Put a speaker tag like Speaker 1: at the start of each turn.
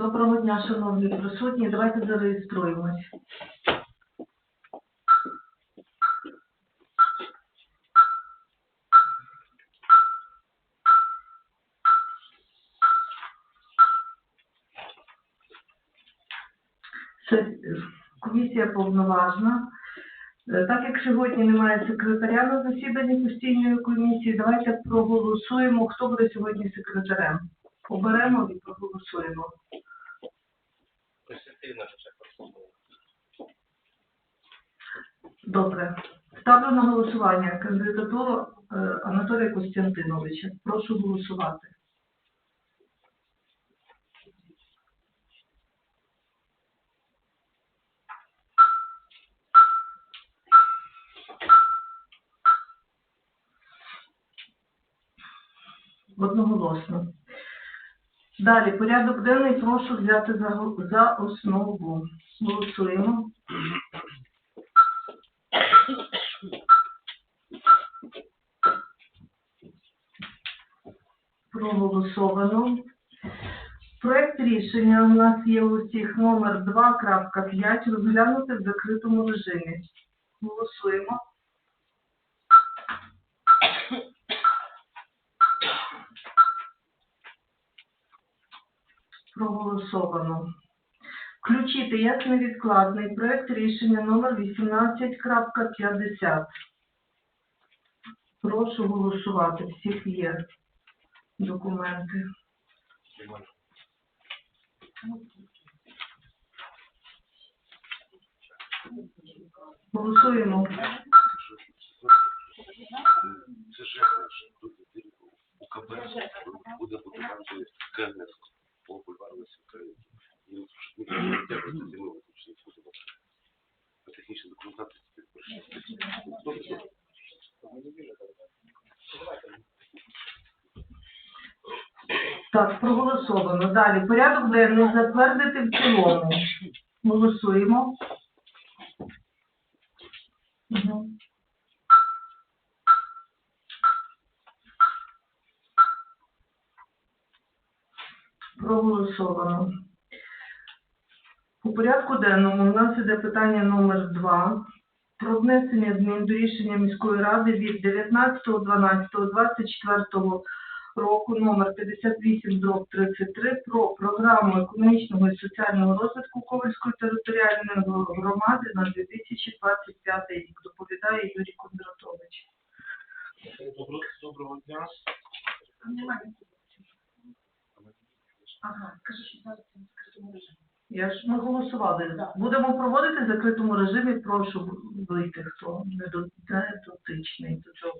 Speaker 1: Доброго дня, шановні присутні. Давайте зареєструємось. Комісія повноважна. Е, Так як сьогодні немає секретаря на засіданні постійної комісії, давайте проголосуємо, хто буде сьогодні секретарем. Оберемо і проголосуємо.
Speaker 2: Костянтина ще просто.
Speaker 1: Добре. Ставлю на голосування кандидатуру е, Анатолія Костянтиновича. Прошу голосувати. Одноголосно. Далі, порядок денний прошу взяти за, за основу. Голосуємо. проголосовано. Проект рішення у нас є у всіх номер 2.5 розглянути в закритому режимі. Голосуємо. Проголосовано. Включити як невідкладний проект рішення номер 18.50. Прошу голосувати. Всіх є документи. Голосуємо.
Speaker 3: Це ж у КБ буде будувати КНС по бульвару способу. По технічній документації прийшли.
Speaker 1: Так, проголосовано. Далі. Порядок денний затвердити в цілому. Голосуємо. Мгм. Проголосовано. У порядку денному у нас іде питання номер 2 про внесення змін до рішення міської ради від 19.12.24 року номер 58 дроб 33 про програму економічного і соціального розвитку Ковальської територіальної громади на 2025 рік. Доповідає Юрій Кондратович.
Speaker 2: Добро- Доброго дня.
Speaker 4: Ага, кажи, що зараз це в закритому режимі.
Speaker 1: Я ж ми голосували. Будемо проводити в закритому режимі. Прошу вийти, хто не дотичний до цього